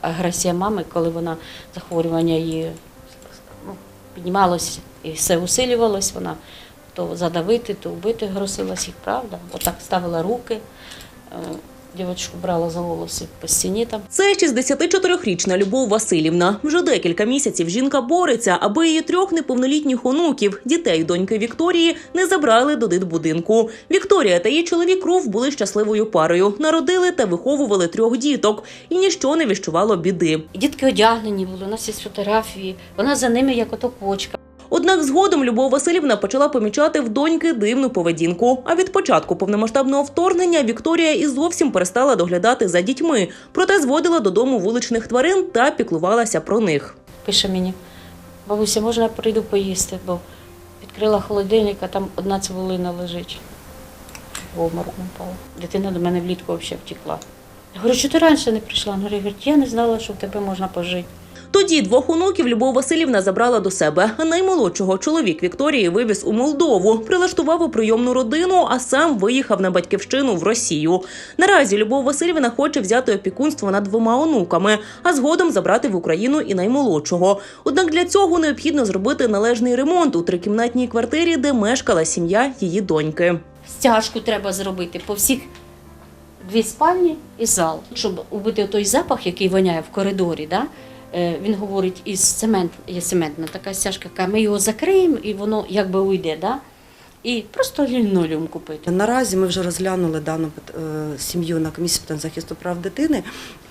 агресія мами, коли вона захворювання її ну, піднімалось і все усилювалось, вона то задавити, то вбити грозилась їх, правда. Отак ставила руки, дівчинку брала за волоси по стіні там. Це 64-річна Любов Васильівна. Вже декілька місяців жінка бореться, аби її трьох неповнолітніх онуків, дітей доньки Вікторії, не забрали до дитбудинку. Вікторія та її чоловік Руф були щасливою парою. Народили та виховували трьох діток, і ніщо не віщувало біди. І дітки одягнені були, у нас є фотографії, вона за ними як ото кочка. Однак згодом Любов Васильівна почала помічати в доньки дивну поведінку. А від початку повномасштабного вторгнення Вікторія і зовсім перестала доглядати за дітьми, проте зводила додому вуличних тварин та піклувалася про них. Пише мені, бабуся, можна я прийду поїсти, бо відкрила холодильник, а там одна цибулина лежить. Обморок упала. Дитина до мене влітку взагалі втекла. Я говорю, що ти раніше не прийшла? Вона говорить, я не знала, що в тебе можна пожити. Тоді двох онуків Любов Васильівна забрала до себе. Наймолодшого чоловік Вікторії вивіз у Молдову, прилаштував у прийомну родину, а сам виїхав на батьківщину в Росію. Наразі Любов Васильівна хоче взяти опікунство над двома онуками, а згодом забрати в Україну і наймолодшого. Однак для цього необхідно зробити належний ремонт у трикімнатній квартирі, де мешкала сім'я її доньки. Стяжку треба зробити по всіх дві спальні і зал, щоб убити той запах, який воняє в коридорі. Да? Е, Він говорить, із цемент, є цементна така стяжка, ми його закриємо і воно якби уйде. Да? І просто лінолеум купити. Наразі ми вже розглянули дану е, сім'ю на комісії питань захисту прав дитини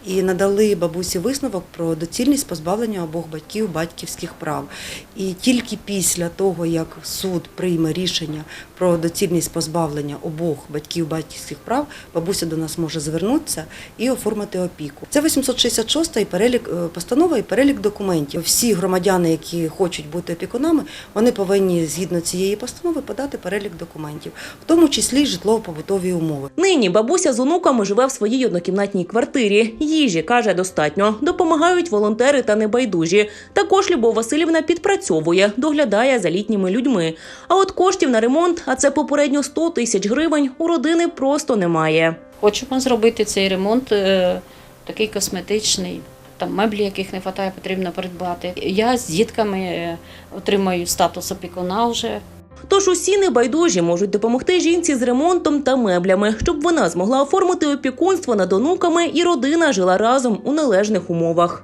і надали бабусі висновок про доцільність позбавлення обох батьків батьківських прав. І тільки після того, як суд прийме рішення про доцільність позбавлення обох батьків батьківських прав, бабуся до нас може звернутися і оформити опіку. Це 866 і перелік е, постанова і перелік документів. Всі громадяни, які хочуть бути опікунами, вони повинні згідно цієї постанови подати перелік документів, в тому числі й житлово-побутові умови. Нині бабуся з онуками живе в своїй однокімнатній квартирі. Їжі каже достатньо. Допомагають волонтери та небайдужі. Також Любов Васильівна підпрацьовує, доглядає за літніми людьми. А от коштів на ремонт, а це попередньо 100 тисяч гривень, у родини просто немає. Хочемо зробити цей ремонт е, такий косметичний. Там меблі, яких не вистачає, потрібно придбати. Я з дітками е, отримаю статус опікуна вже. Тож усі небайдужі можуть допомогти жінці з ремонтом та меблями, щоб вона змогла оформити опікунство над онуками і родина жила разом у належних умовах.